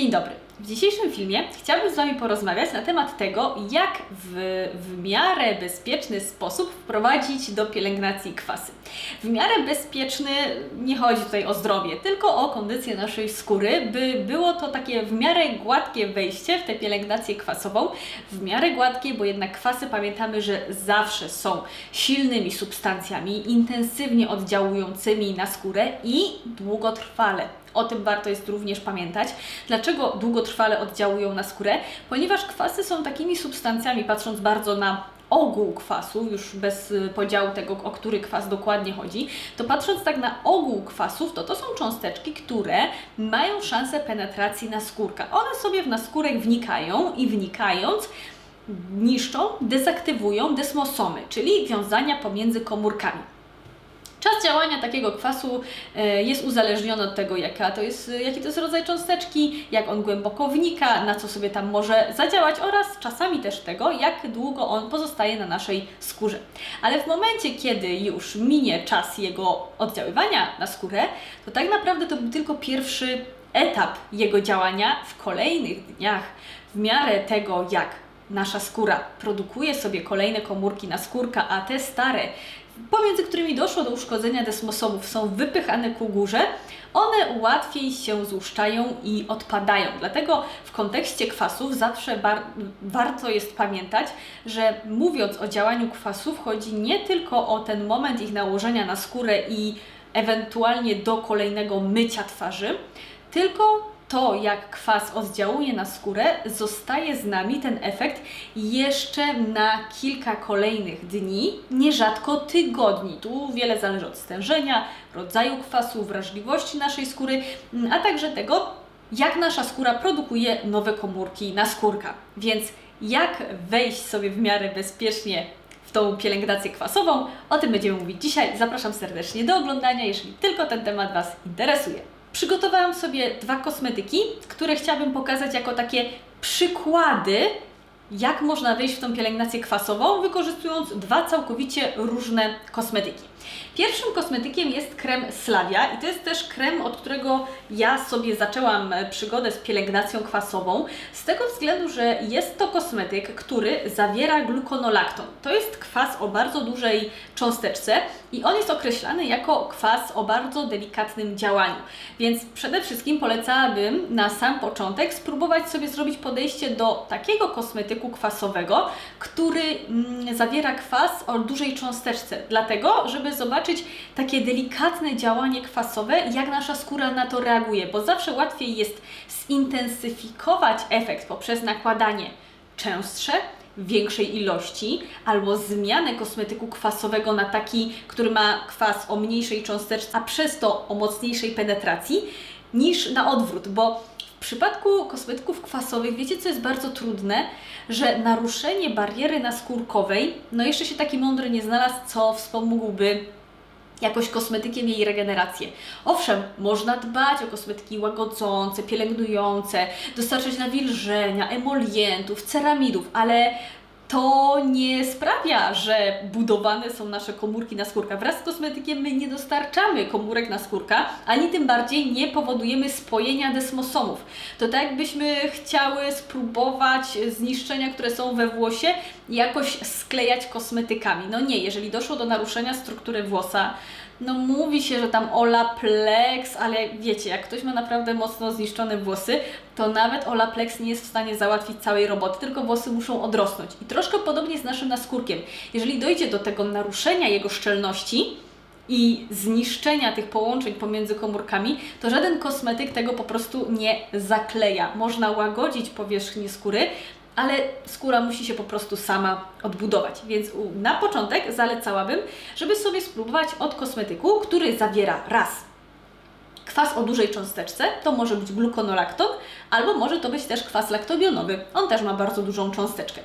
Dzień dobry. W dzisiejszym filmie chciałabym z Wami porozmawiać na temat tego, jak w, w miarę bezpieczny sposób wprowadzić do pielęgnacji kwasy. W miarę bezpieczny nie chodzi tutaj o zdrowie, tylko o kondycję naszej skóry, by było to takie w miarę gładkie wejście w tę pielęgnację kwasową. W miarę gładkie, bo jednak kwasy pamiętamy, że zawsze są silnymi substancjami, intensywnie oddziałującymi na skórę i długotrwale. O tym warto jest również pamiętać. Dlaczego długotrwale oddziałują na skórę? Ponieważ kwasy są takimi substancjami, patrząc bardzo na ogół kwasu, już bez y, podziału tego, o który kwas dokładnie chodzi, to patrząc tak na ogół kwasów, to to są cząsteczki, które mają szansę penetracji na skórkę. One sobie w naskórek wnikają i wnikając niszczą, dezaktywują desmosomy, czyli wiązania pomiędzy komórkami. Czas działania takiego kwasu e, jest uzależniony od tego, jaka to jest, jaki to jest rodzaj cząsteczki, jak on głęboko wnika, na co sobie tam może zadziałać oraz czasami też tego, jak długo on pozostaje na naszej skórze. Ale w momencie, kiedy już minie czas jego oddziaływania na skórę, to tak naprawdę to był tylko pierwszy etap jego działania w kolejnych dniach, w miarę tego, jak nasza skóra produkuje sobie kolejne komórki na skórka, a te stare pomiędzy którymi doszło do uszkodzenia desmosomów, są wypychane ku górze, one łatwiej się złuszczają i odpadają. Dlatego w kontekście kwasów zawsze warto jest pamiętać, że mówiąc o działaniu kwasów, chodzi nie tylko o ten moment ich nałożenia na skórę i ewentualnie do kolejnego mycia twarzy, tylko to, jak kwas oddziałuje na skórę, zostaje z nami ten efekt jeszcze na kilka kolejnych dni, nierzadko tygodni. Tu wiele zależy od stężenia, rodzaju kwasu, wrażliwości naszej skóry, a także tego, jak nasza skóra produkuje nowe komórki na skórka. Więc jak wejść sobie w miarę bezpiecznie w tą pielęgnację kwasową, o tym będziemy mówić dzisiaj. Zapraszam serdecznie do oglądania, jeżeli tylko ten temat Was interesuje. Przygotowałam sobie dwa kosmetyki, które chciałabym pokazać jako takie przykłady, jak można wejść w tą pielęgnację kwasową, wykorzystując dwa całkowicie różne kosmetyki. Pierwszym kosmetykiem jest krem Slavia i to jest też krem, od którego ja sobie zaczęłam przygodę z pielęgnacją kwasową, z tego względu, że jest to kosmetyk, który zawiera glukonolakton. To jest kwas o bardzo dużej cząsteczce i on jest określany jako kwas o bardzo delikatnym działaniu. Więc przede wszystkim polecałabym na sam początek spróbować sobie zrobić podejście do takiego kosmetyku kwasowego, który mm, zawiera kwas o dużej cząsteczce, dlatego, żeby zobaczyć takie delikatne działanie kwasowe, jak nasza skóra na to reaguje, bo zawsze łatwiej jest zintensyfikować efekt poprzez nakładanie częstsze, większej ilości, albo zmianę kosmetyku kwasowego na taki, który ma kwas o mniejszej cząsteczce, a przez to o mocniejszej penetracji, niż na odwrót, bo w przypadku kosmetyków kwasowych, wiecie co jest bardzo trudne? Że naruszenie bariery naskórkowej, no jeszcze się taki mądry nie znalazł, co wspomógłby jakoś kosmetykiem jej regenerację. Owszem, można dbać o kosmetyki łagodzące, pielęgnujące, dostarczać nawilżenia, emolientów, ceramidów, ale to nie sprawia, że budowane są nasze komórki na skórka. Wraz z kosmetykiem my nie dostarczamy komórek na skórka, ani tym bardziej nie powodujemy spojenia desmosomów. To tak jakbyśmy chciały spróbować zniszczenia, które są we włosie, jakoś sklejać kosmetykami. No nie, jeżeli doszło do naruszenia struktury włosa, no mówi się, że tam Olaplex, ale wiecie, jak ktoś ma naprawdę mocno zniszczone włosy, to nawet Olaplex nie jest w stanie załatwić całej roboty, tylko włosy muszą odrosnąć. I troszkę podobnie z naszym naskórkiem. Jeżeli dojdzie do tego naruszenia jego szczelności, i zniszczenia tych połączeń pomiędzy komórkami, to żaden kosmetyk tego po prostu nie zakleja. Można łagodzić powierzchnię skóry, ale skóra musi się po prostu sama odbudować. Więc na początek zalecałabym, żeby sobie spróbować od kosmetyku, który zawiera raz kwas o dużej cząsteczce, to może być glukonolakton, albo może to być też kwas laktobionowy. On też ma bardzo dużą cząsteczkę.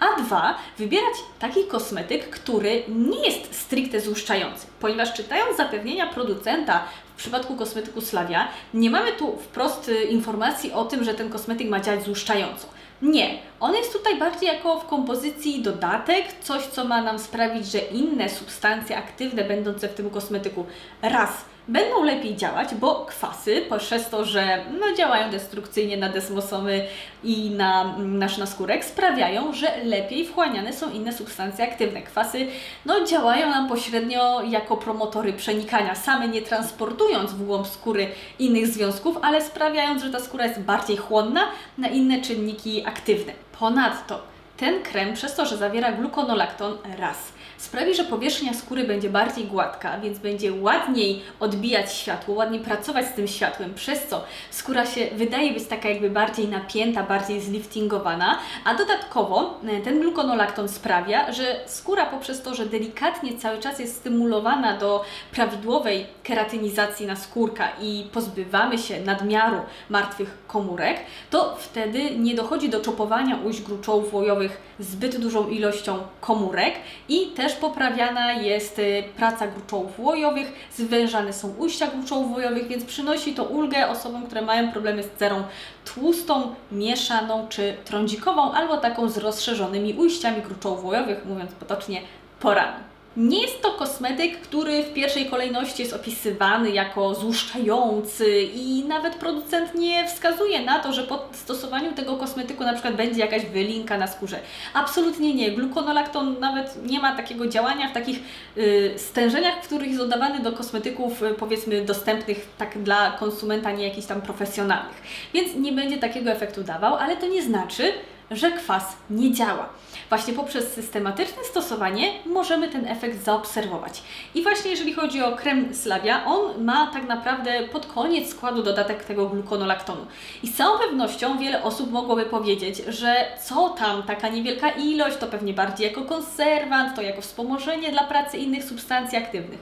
A dwa, wybierać taki kosmetyk, który nie jest stricte złuszczający, ponieważ czytając zapewnienia producenta w przypadku kosmetyku Slavia, nie mamy tu wprost y, informacji o tym, że ten kosmetyk ma działać złuszczająco. Nie, On jest tutaj bardziej jako w kompozycji dodatek, coś co ma nam sprawić, że inne substancje aktywne będące w tym kosmetyku raz będą lepiej działać, bo kwasy, przez to, że no, działają destrukcyjnie na desmosomy i na mm, nasz naskórek, sprawiają, że lepiej wchłaniane są inne substancje aktywne. Kwasy no, działają nam pośrednio jako promotory przenikania, same nie transportując w głąb skóry innych związków, ale sprawiając, że ta skóra jest bardziej chłonna na inne czynniki aktywne. Ponadto ten krem, przez to, że zawiera glukonolakton, raz sprawi, że powierzchnia skóry będzie bardziej gładka, więc będzie ładniej odbijać światło, ładniej pracować z tym światłem, przez co skóra się wydaje być taka jakby bardziej napięta, bardziej zliftingowana, a dodatkowo e, ten glukonolakton sprawia, że skóra poprzez to, że delikatnie cały czas jest stymulowana do prawidłowej keratynizacji na skórka i pozbywamy się nadmiaru martwych komórek, to wtedy nie dochodzi do czopowania ujść gruczołów łojowych zbyt dużą ilością komórek i też poprawiana jest y, praca gruczołów łojowych, zwężane są ujścia gruczołów łojowych, więc przynosi to ulgę osobom, które mają problemy z cerą tłustą, mieszaną czy trądzikową, albo taką z rozszerzonymi ujściami gruczołów łojowych, mówiąc potocznie, porami. Nie jest to kosmetyk, który w pierwszej kolejności jest opisywany jako złuszczający i nawet producent nie wskazuje na to, że po stosowaniu tego kosmetyku na przykład będzie jakaś wylinka na skórze. Absolutnie nie. Glukonolakton nawet nie ma takiego działania w takich y, stężeniach, w których jest oddawany do kosmetyków y, powiedzmy dostępnych tak dla konsumenta, nie jakichś tam profesjonalnych. Więc nie będzie takiego efektu dawał, ale to nie znaczy, że kwas nie działa. Właśnie poprzez systematyczne stosowanie możemy ten efekt zaobserwować. I właśnie jeżeli chodzi o krem Slavia, on ma tak naprawdę pod koniec składu dodatek tego glukonolaktonu. I z całą pewnością wiele osób mogłoby powiedzieć, że co tam, taka niewielka ilość, to pewnie bardziej jako konserwant, to jako wspomożenie dla pracy innych substancji aktywnych.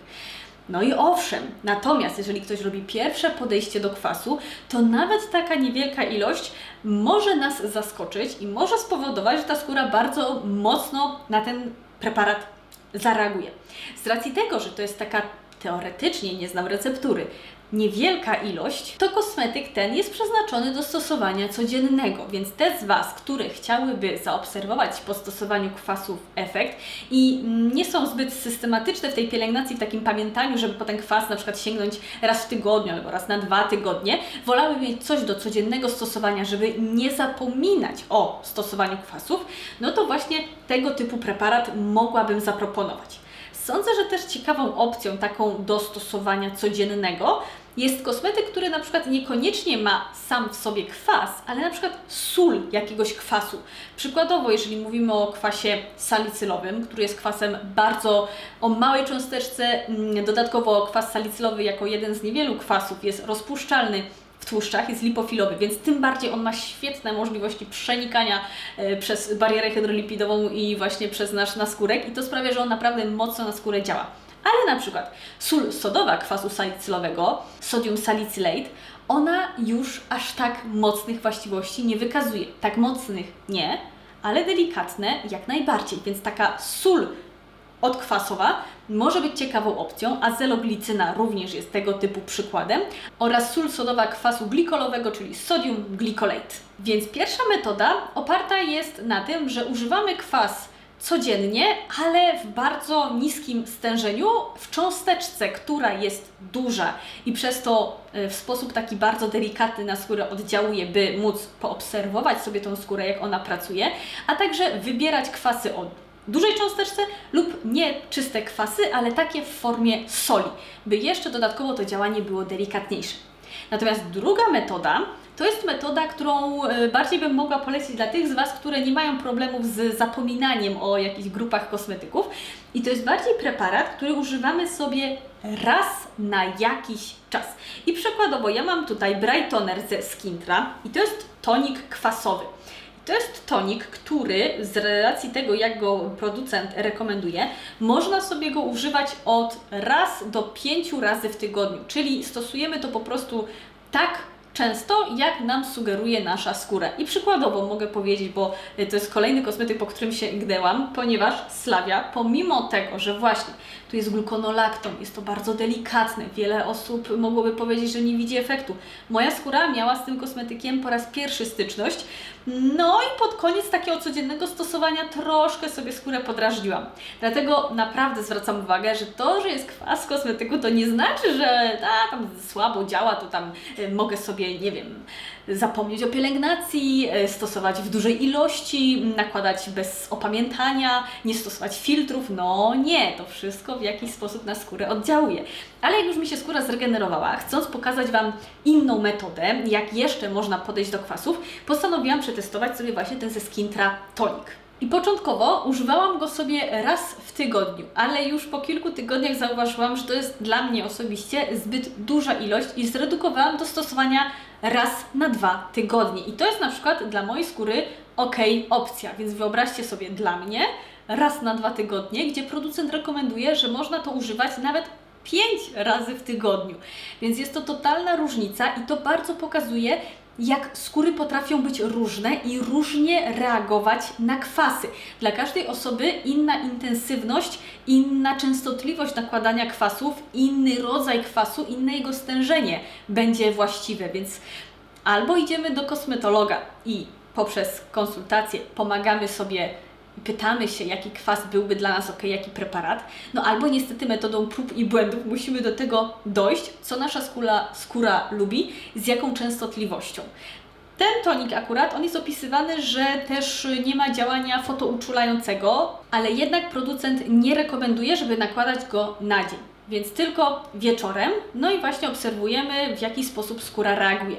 No i owszem, natomiast jeżeli ktoś robi pierwsze podejście do kwasu, to nawet taka niewielka ilość może nas zaskoczyć i może spowodować, że ta skóra bardzo mocno na ten preparat zareaguje. Z racji tego, że to jest taka teoretycznie, nie znam receptury, niewielka ilość, to kosmetyk ten jest przeznaczony do stosowania codziennego, więc te z Was, które chciałyby zaobserwować po stosowaniu kwasów efekt i nie są zbyt systematyczne w tej pielęgnacji, w takim pamiętaniu, żeby po ten kwas na przykład sięgnąć raz w tygodniu albo raz na dwa tygodnie, wolały mieć coś do codziennego stosowania, żeby nie zapominać o stosowaniu kwasów, no to właśnie tego typu preparat mogłabym zaproponować. Sądzę, że też ciekawą opcją taką do stosowania codziennego jest kosmetyk, który na przykład niekoniecznie ma sam w sobie kwas, ale na przykład sól jakiegoś kwasu. Przykładowo, jeżeli mówimy o kwasie salicylowym, który jest kwasem bardzo o małej cząsteczce, mm, dodatkowo kwas salicylowy jako jeden z niewielu kwasów jest rozpuszczalny tłuszczach, jest lipofilowy, więc tym bardziej on ma świetne możliwości przenikania e, przez barierę hydrolipidową i właśnie przez nasz naskórek i to sprawia, że on naprawdę mocno na skórę działa. Ale na przykład sól sodowa kwasu salicylowego, sodium salicylate, ona już aż tak mocnych właściwości nie wykazuje. Tak mocnych nie, ale delikatne jak najbardziej. Więc taka sól odkwasowa może być ciekawą opcją, a zeloglicyna również jest tego typu przykładem oraz sól sodowa kwasu glikolowego, czyli sodium glycolate. Więc pierwsza metoda oparta jest na tym, że używamy kwas codziennie, ale w bardzo niskim stężeniu, w cząsteczce, która jest duża i przez to e, w sposób taki bardzo delikatny na skórę oddziałuje, by móc poobserwować sobie tą skórę, jak ona pracuje, a także wybierać kwasy od dużej cząsteczce lub nie czyste kwasy, ale takie w formie soli, by jeszcze dodatkowo to działanie było delikatniejsze. Natomiast druga metoda to jest metoda, którą e, bardziej bym mogła polecić dla tych z Was, które nie mają problemów z zapominaniem o jakichś grupach kosmetyków. I to jest bardziej preparat, który używamy sobie raz na jakiś czas. I przykładowo, ja mam tutaj Brightoner ze Skintra i to jest tonik kwasowy. To jest tonik, który z relacji tego, jak go producent rekomenduje, można sobie go używać od raz do pięciu razy w tygodniu. Czyli stosujemy to po prostu tak często, jak nam sugeruje nasza skóra. I przykładowo mogę powiedzieć, bo to jest kolejny kosmetyk, po którym się gdęłam, ponieważ Slavia, pomimo tego, że właśnie tu jest glukonolakton, jest to bardzo delikatne, wiele osób mogłoby powiedzieć, że nie widzi efektu. Moja skóra miała z tym kosmetykiem po raz pierwszy styczność, no i pod koniec takiego codziennego stosowania troszkę sobie skórę podrażniłam. Dlatego naprawdę zwracam uwagę, że to, że jest kwas kosmetyku, to nie znaczy, że a, tam słabo działa, to tam y, mogę sobie, nie wiem, zapomnieć o pielęgnacji, y, stosować w dużej ilości, nakładać bez opamiętania, nie stosować filtrów. No nie, to wszystko w jakiś sposób na skórę oddziałuje. Ale jak już mi się skóra zregenerowała, chcąc pokazać Wam inną metodę, jak jeszcze można podejść do kwasów, postanowiłam przetestować sobie właśnie ten ze Skintra Tonic. I początkowo używałam go sobie raz w tygodniu, ale już po kilku tygodniach zauważyłam, że to jest dla mnie osobiście zbyt duża ilość i zredukowałam do stosowania raz na dwa tygodnie. I to jest na przykład dla mojej skóry ok opcja, więc wyobraźcie sobie dla mnie raz na dwa tygodnie, gdzie producent rekomenduje, że można to używać nawet pięć razy w tygodniu. Więc jest to totalna różnica i to bardzo pokazuje, jak skóry potrafią być różne i różnie reagować na kwasy. Dla każdej osoby inna intensywność, inna częstotliwość nakładania kwasów, inny rodzaj kwasu, inne jego stężenie będzie właściwe, więc albo idziemy do kosmetologa i poprzez konsultację pomagamy sobie pytamy się, jaki kwas byłby dla nas ok, jaki preparat, no albo niestety metodą prób i błędów musimy do tego dojść, co nasza skóra, skóra lubi, z jaką częstotliwością. Ten tonik akurat, on jest opisywany, że też nie ma działania fotouczulającego, ale jednak producent nie rekomenduje, żeby nakładać go na dzień. Więc tylko wieczorem, no i właśnie obserwujemy, w jaki sposób skóra reaguje.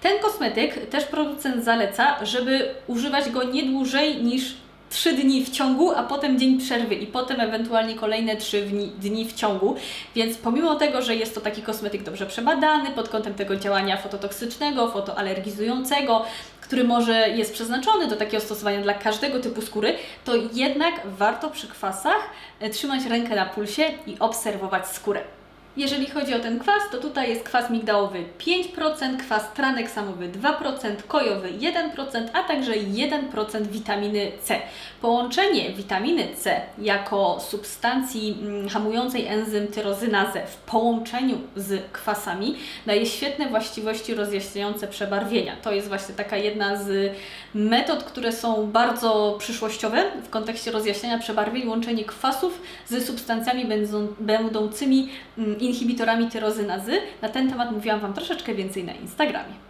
Ten kosmetyk też producent zaleca, żeby używać go nie dłużej niż trzy dni w ciągu, a potem dzień przerwy i potem ewentualnie kolejne trzy dni w ciągu. Więc pomimo tego, że jest to taki kosmetyk dobrze przebadany pod kątem tego działania fototoksycznego, fotoalergizującego, który może jest przeznaczony do takiego stosowania dla każdego typu skóry, to jednak warto przy kwasach e, trzymać rękę na pulsie i obserwować skórę. Jeżeli chodzi o ten kwas, to tutaj jest kwas migdałowy 5%, kwas traneksamowy 2%, kojowy 1%, a także 1% witaminy C. Połączenie witaminy C jako substancji mm, hamującej enzym tyrozynazę w połączeniu z kwasami daje świetne właściwości rozjaśniające przebarwienia. To jest właśnie taka jedna z metod, które są bardzo przyszłościowe w kontekście rozjaśniania przebarwień, łączenie kwasów z substancjami będącymi mm, inhibitorami tyrozynazy. Na ten temat mówiłam Wam troszeczkę więcej na Instagramie.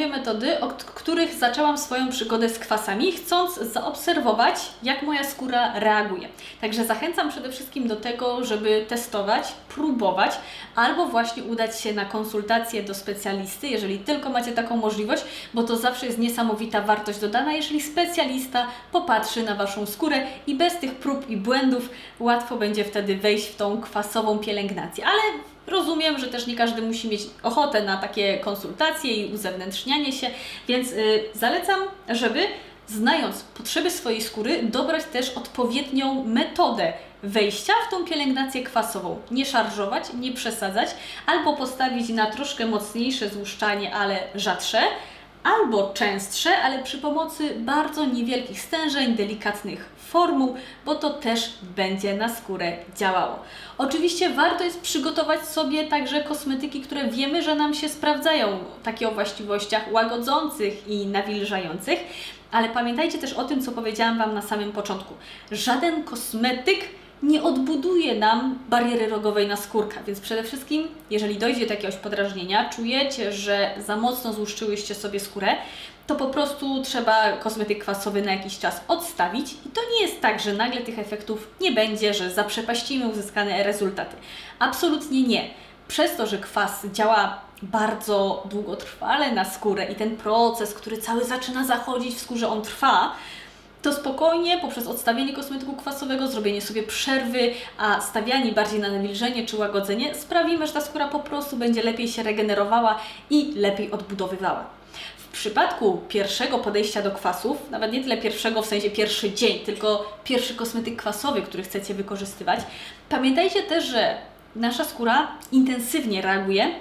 Dwie metody, od których zaczęłam swoją przygodę z kwasami, chcąc zaobserwować, jak moja skóra reaguje. Także zachęcam przede wszystkim do tego, żeby testować, próbować, albo właśnie udać się na konsultację do specjalisty, jeżeli tylko macie taką możliwość, bo to zawsze jest niesamowita wartość dodana, jeżeli specjalista popatrzy na Waszą skórę i bez tych prób i błędów łatwo będzie wtedy wejść w tą kwasową pielęgnację. Ale Rozumiem, że też nie każdy musi mieć ochotę na takie konsultacje i uzewnętrznianie się, więc yy, zalecam, żeby znając potrzeby swojej skóry, dobrać też odpowiednią metodę wejścia w tą pielęgnację kwasową. Nie szarżować, nie przesadzać, albo postawić na troszkę mocniejsze złuszczanie, ale rzadsze, albo częstsze, ale przy pomocy bardzo niewielkich stężeń, delikatnych formuł, bo to też będzie na skórę działało. Oczywiście warto jest przygotować sobie także kosmetyki, które wiemy, że nam się sprawdzają, takie o właściwościach łagodzących i nawilżających, ale pamiętajcie też o tym, co powiedziałam Wam na samym początku. Żaden kosmetyk nie odbuduje nam bariery rogowej na skórka. Więc przede wszystkim, jeżeli dojdzie do jakiegoś podrażnienia, czujecie, że za mocno złuszczyłyście sobie skórę, to po prostu trzeba kosmetyk kwasowy na jakiś czas odstawić. I to nie jest tak, że nagle tych efektów nie będzie, że zaprzepaścimy uzyskane rezultaty. Absolutnie nie. Przez to, że kwas działa bardzo długotrwale na skórę i ten proces, który cały zaczyna zachodzić w skórze, on trwa, to spokojnie poprzez odstawienie kosmetyku kwasowego, zrobienie sobie przerwy, a stawianie bardziej na nawilżenie czy łagodzenie sprawimy, że ta skóra po prostu będzie lepiej się regenerowała i lepiej odbudowywała. W przypadku pierwszego podejścia do kwasów, nawet nie tyle pierwszego w sensie pierwszy dzień, tylko pierwszy kosmetyk kwasowy, który chcecie wykorzystywać, pamiętajcie też, że nasza skóra intensywnie reaguje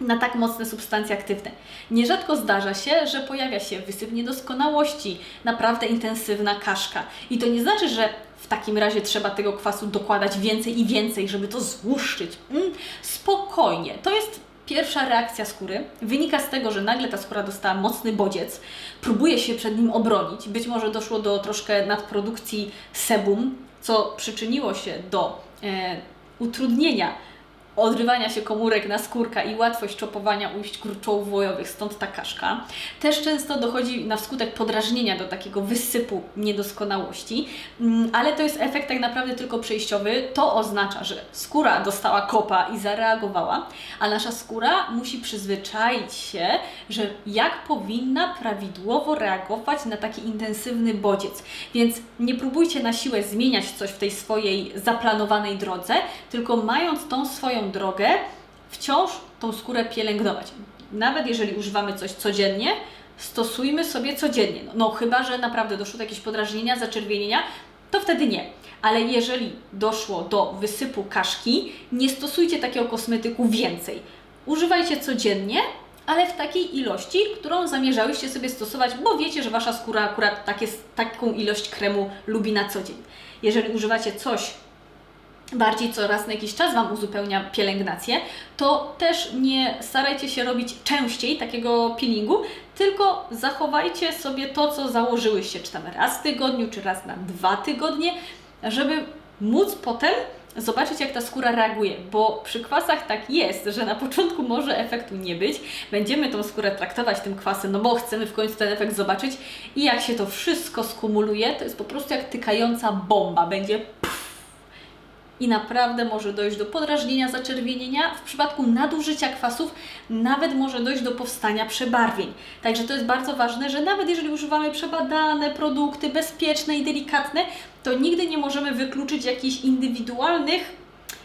na tak mocne substancje aktywne. Nierzadko zdarza się, że pojawia się wysyp niedoskonałości, naprawdę intensywna kaszka. I to nie znaczy, że w takim razie trzeba tego kwasu dokładać więcej i więcej, żeby to złuszczyć. Mm, spokojnie. To jest pierwsza reakcja skóry. Wynika z tego, że nagle ta skóra dostała mocny bodziec, próbuje się przed nim obronić. Być może doszło do troszkę nadprodukcji sebum, co przyczyniło się do e, utrudnienia odrywania się komórek na skórka i łatwość czopowania ujść kurczowo-wojowych, stąd ta kaszka. Też często dochodzi na skutek podrażnienia do takiego wysypu niedoskonałości, mm, ale to jest efekt tak naprawdę tylko przejściowy. To oznacza, że skóra dostała kopa i zareagowała, a nasza skóra musi przyzwyczaić się, że jak powinna prawidłowo reagować na taki intensywny bodziec. Więc nie próbujcie na siłę zmieniać coś w tej swojej zaplanowanej drodze, tylko mając tą swoją drogę, wciąż tą skórę pielęgnować. Nawet jeżeli używamy coś codziennie, stosujmy sobie codziennie. No, no chyba, że naprawdę doszło do jakiegoś podrażnienia, zaczerwienienia, to wtedy nie. Ale jeżeli doszło do wysypu kaszki, nie stosujcie takiego kosmetyku więcej. Używajcie codziennie, ale w takiej ilości, którą zamierzałyście sobie stosować, bo wiecie, że Wasza skóra akurat takie, taką ilość kremu lubi na co dzień. Jeżeli używacie coś, bardziej co raz na jakiś czas Wam uzupełnia pielęgnację, to też nie starajcie się robić częściej takiego peelingu, tylko zachowajcie sobie to, co założyłyście, czy tam raz w tygodniu, czy raz na dwa tygodnie, żeby móc potem zobaczyć, jak ta skóra reaguje, bo przy kwasach tak jest, że na początku może efektu nie być. Będziemy tą skórę traktować tym kwasem, no bo chcemy w końcu ten efekt zobaczyć i jak się to wszystko skumuluje, to jest po prostu jak tykająca bomba. Będzie i naprawdę może dojść do podrażnienia, zaczerwienienia. W przypadku nadużycia kwasów nawet może dojść do powstania przebarwień. Także to jest bardzo ważne, że nawet jeżeli używamy przebadane produkty, bezpieczne i delikatne, to nigdy nie możemy wykluczyć jakichś indywidualnych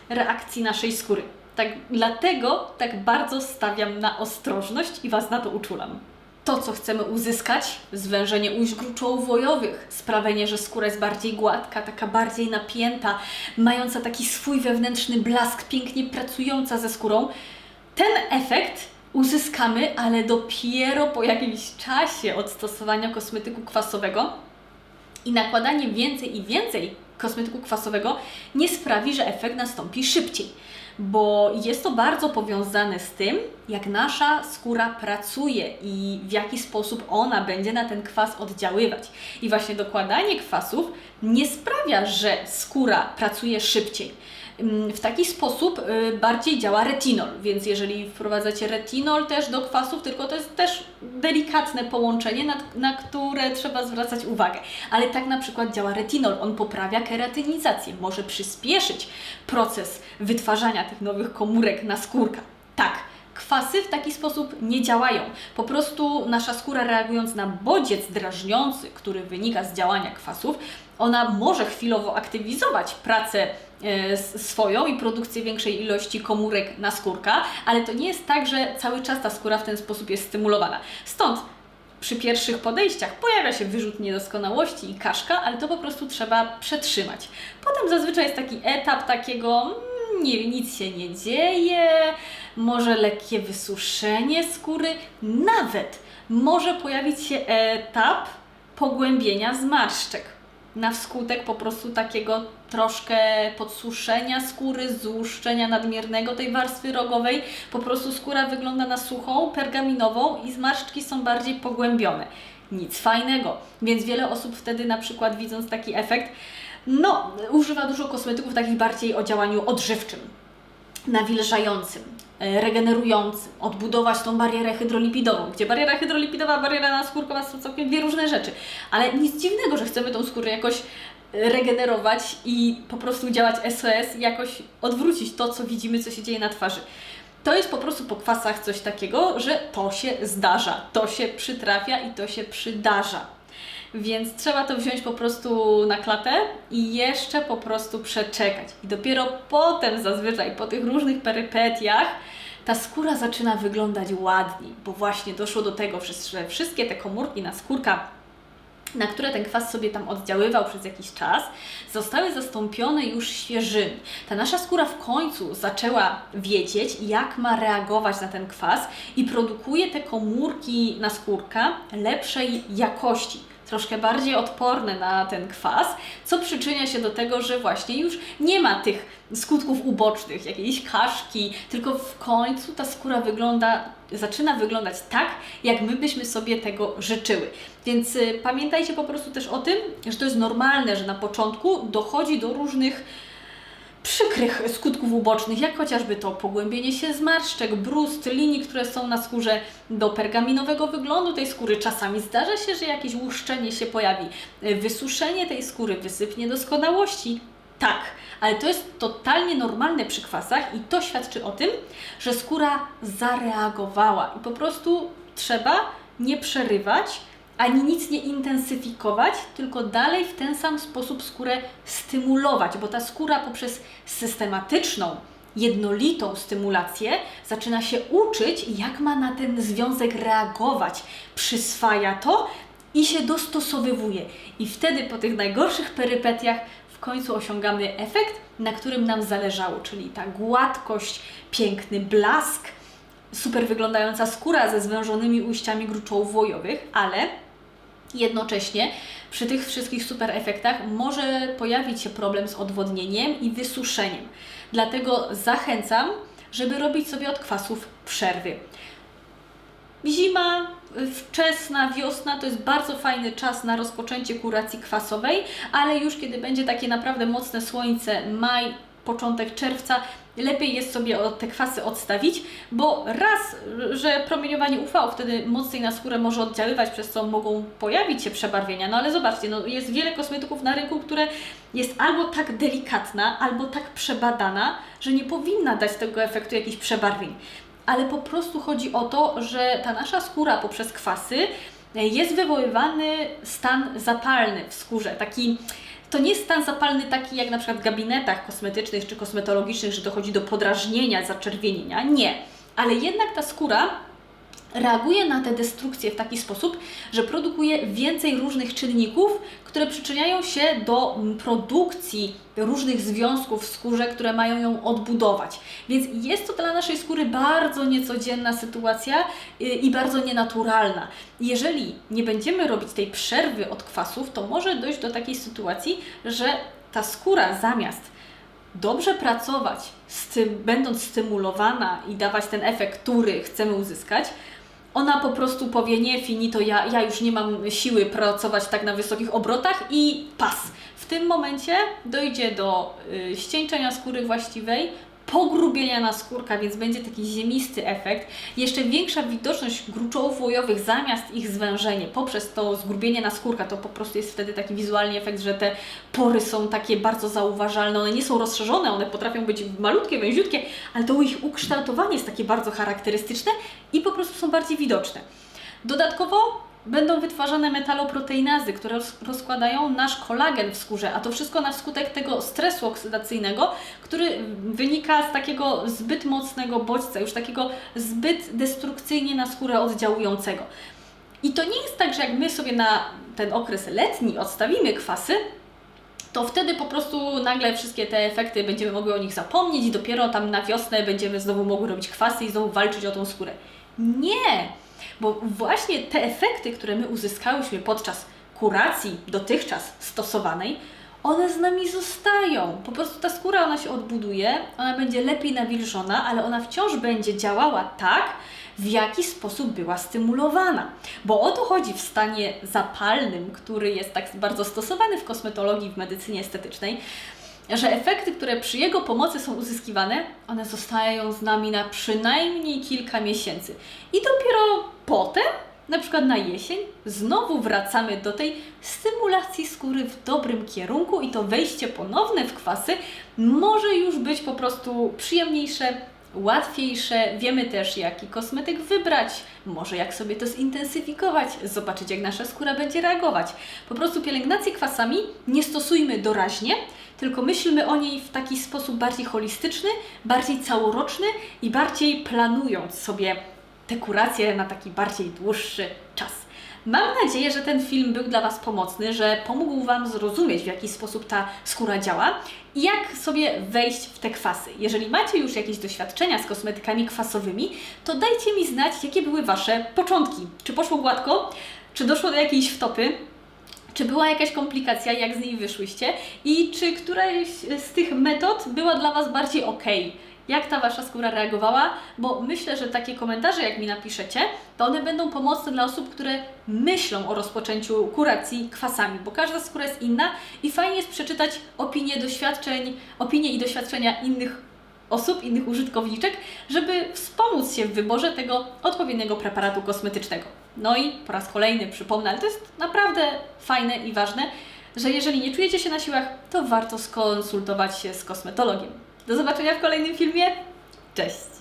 reakcji naszej skóry. Tak, dlatego tak bardzo stawiam na ostrożność i Was na to uczulam to, co chcemy uzyskać, zwężenie ujść gruczołowojowych, sprawienie, że skóra jest bardziej gładka, taka bardziej napięta, mająca taki swój wewnętrzny blask, pięknie pracująca ze skórą, ten efekt uzyskamy, ale dopiero po jakimś czasie od stosowania kosmetyku kwasowego. I nakładanie więcej i więcej kosmetyku kwasowego nie sprawi, że efekt nastąpi szybciej bo jest to bardzo powiązane z tym, jak nasza skóra pracuje i w jaki sposób ona będzie na ten kwas oddziaływać. I właśnie dokładanie kwasów nie sprawia, że skóra pracuje szybciej. Mm, w taki sposób y, bardziej działa retinol, więc jeżeli wprowadzacie retinol też do kwasów, tylko to jest też delikatne połączenie, na, na które trzeba zwracać uwagę. Ale tak na przykład działa retinol, on poprawia keratynizację, może przyspieszyć proces wytwarzania tych nowych komórek na skórka. Tak, kwasy w taki sposób nie działają. Po prostu nasza skóra reagując na bodziec drażniący, który wynika z działania kwasów, ona może chwilowo aktywizować pracę swoją i produkcję większej ilości komórek na skórka, ale to nie jest tak, że cały czas ta skóra w ten sposób jest stymulowana. Stąd przy pierwszych podejściach pojawia się wyrzut niedoskonałości i kaszka, ale to po prostu trzeba przetrzymać. Potem zazwyczaj jest taki etap takiego, mm, nie, nic się nie dzieje, może lekkie wysuszenie skóry, nawet może pojawić się etap pogłębienia zmarszczek na wskutek po prostu takiego troszkę podsuszenia skóry, złuszczenia nadmiernego tej warstwy rogowej. Po prostu skóra wygląda na suchą, pergaminową i zmarszczki są bardziej pogłębione. Nic fajnego. Więc wiele osób wtedy na przykład widząc taki efekt, no, używa dużo kosmetyków takich bardziej o działaniu odżywczym, nawilżającym, e, regenerującym, odbudować tą barierę hydrolipidową, gdzie bariera hydrolipidowa, bariera naskórkowa są całkiem dwie różne rzeczy. Ale nic dziwnego, że chcemy tą skórę jakoś regenerować i po prostu działać SOS jakoś odwrócić to, co widzimy, co się dzieje na twarzy. To jest po prostu po kwasach coś takiego, że to się zdarza, to się przytrafia i to się przydarza. Więc trzeba to wziąć po prostu na klatę i jeszcze po prostu przeczekać. I dopiero potem zazwyczaj po tych różnych perypetiach ta skóra zaczyna wyglądać ładniej, bo właśnie doszło do tego, że wszystkie te komórki na skórka na które ten kwas sobie tam oddziaływał przez jakiś czas, zostały zastąpione już świeżymi. Ta nasza skóra w końcu zaczęła wiedzieć, jak ma reagować na ten kwas i produkuje te komórki na skórka lepszej jakości troszkę bardziej odporne na ten kwas, co przyczynia się do tego, że właśnie już nie ma tych skutków ubocznych, jakiejś kaszki, tylko w końcu ta skóra wygląda, zaczyna wyglądać tak, jak my byśmy sobie tego życzyły. Więc y, pamiętajcie po prostu też o tym, że to jest normalne, że na początku dochodzi do różnych przykrych skutków ubocznych, jak chociażby to pogłębienie się zmarszczek, brust, linii, które są na skórze, do pergaminowego wyglądu tej skóry. Czasami zdarza się, że jakieś łuszczenie się pojawi, wysuszenie tej skóry, wysyp niedoskonałości. Tak, ale to jest totalnie normalne przy kwasach i to świadczy o tym, że skóra zareagowała i po prostu trzeba nie przerywać, ani nic nie intensyfikować, tylko dalej w ten sam sposób skórę stymulować, bo ta skóra poprzez systematyczną, jednolitą stymulację zaczyna się uczyć, jak ma na ten związek reagować, przyswaja to i się dostosowywuje. I wtedy po tych najgorszych perypetiach w końcu osiągamy efekt, na którym nam zależało, czyli ta gładkość, piękny blask, super wyglądająca skóra ze zwężonymi ujściami gruczołów wojowych, ale Jednocześnie przy tych wszystkich super efektach może pojawić się problem z odwodnieniem i wysuszeniem. Dlatego zachęcam, żeby robić sobie od kwasów przerwy. Zima, wczesna wiosna to jest bardzo fajny czas na rozpoczęcie kuracji kwasowej, ale już kiedy będzie takie naprawdę mocne słońce, maj, początek czerwca, lepiej jest sobie te kwasy odstawić, bo raz, że promieniowanie UV wtedy mocniej na skórę może oddziaływać, przez co mogą pojawić się przebarwienia. No ale zobaczcie, no jest wiele kosmetyków na rynku, które jest albo tak delikatna, albo tak przebadana, że nie powinna dać tego efektu jakichś przebarwień. Ale po prostu chodzi o to, że ta nasza skóra poprzez kwasy jest wywoływany stan zapalny w skórze, taki to nie jest stan zapalny taki jak na przykład w gabinetach kosmetycznych czy kosmetologicznych, że dochodzi do podrażnienia, zaczerwienienia. Nie. Ale jednak ta skóra reaguje na te destrukcje w taki sposób, że produkuje więcej różnych czynników, które przyczyniają się do produkcji różnych związków w skórze, które mają ją odbudować. Więc jest to dla naszej skóry bardzo niecodzienna sytuacja y, i bardzo nienaturalna. Jeżeli nie będziemy robić tej przerwy od kwasów, to może dojść do takiej sytuacji, że ta skóra zamiast dobrze pracować, będąc stymulowana i dawać ten efekt, który chcemy uzyskać, ona po prostu powie nie, finito, ja, ja już nie mam siły pracować tak na wysokich obrotach i pas. W tym momencie dojdzie do y, ścieńczenia skóry właściwej, pogrubienia na skórka, więc będzie taki ziemisty efekt. Jeszcze większa widoczność gruczołów łojowych zamiast ich zwężenie poprzez to zgrubienie na skórka, to po prostu jest wtedy taki wizualny efekt, że te pory są takie bardzo zauważalne, one nie są rozszerzone, one potrafią być malutkie, węziutkie, ale to ich ukształtowanie jest takie bardzo charakterystyczne i po prostu są bardziej widoczne. Dodatkowo będą wytwarzane metaloproteinazy, które rozkładają nasz kolagen w skórze, a to wszystko na skutek tego stresu oksydacyjnego, który wynika z takiego zbyt mocnego bodźca, już takiego zbyt destrukcyjnie na skórę oddziałującego. I to nie jest tak, że jak my sobie na ten okres letni odstawimy kwasy, to wtedy po prostu nagle wszystkie te efekty będziemy mogli o nich zapomnieć i dopiero tam na wiosnę będziemy znowu mogli robić kwasy i znowu walczyć o tą skórę. Nie! Bo właśnie te efekty, które my uzyskałyśmy podczas kuracji dotychczas stosowanej, one z nami zostają. Po prostu ta skóra, ona się odbuduje, ona będzie lepiej nawilżona, ale ona wciąż będzie działała tak, w jaki sposób była stymulowana. Bo o to chodzi w stanie zapalnym, który jest tak bardzo stosowany w kosmetologii, w medycynie estetycznej, że efekty, które przy jego pomocy są uzyskiwane, one zostają z nami na przynajmniej kilka miesięcy. I dopiero potem, na przykład na jesień, znowu wracamy do tej stymulacji skóry w dobrym kierunku i to wejście ponowne w kwasy może już być po prostu przyjemniejsze łatwiejsze, wiemy też jaki kosmetyk wybrać, może jak sobie to zintensyfikować, zobaczyć jak nasza skóra będzie reagować. Po prostu pielęgnację kwasami nie stosujmy doraźnie, tylko myślmy o niej w taki sposób bardziej holistyczny, bardziej całoroczny i bardziej planując sobie te kuracje na taki bardziej dłuższy czas. Mam nadzieję, że ten film był dla Was pomocny, że pomógł Wam zrozumieć, w jaki sposób ta skóra działa i jak sobie wejść w te kwasy. Jeżeli macie już jakieś doświadczenia z kosmetykami kwasowymi, to dajcie mi znać, jakie były Wasze początki. Czy poszło gładko? Czy doszło do jakiejś wtopy? Czy była jakaś komplikacja, jak z niej wyszłyście? I czy któraś z tych metod była dla Was bardziej ok? Jak ta Wasza skóra reagowała? Bo myślę, że takie komentarze, jak mi napiszecie, to one będą pomocne dla osób, które myślą o rozpoczęciu kuracji kwasami, bo każda skóra jest inna i fajnie jest przeczytać opinie, doświadczeń, opinie i doświadczenia innych osób, innych użytkowniczek, żeby wspomóc się w wyborze tego odpowiedniego preparatu kosmetycznego. No i po raz kolejny przypomnę, ale to jest naprawdę fajne i ważne, że jeżeli nie czujecie się na siłach, to warto skonsultować się z kosmetologiem. Do zobaczenia w kolejnym filmie. Cześć!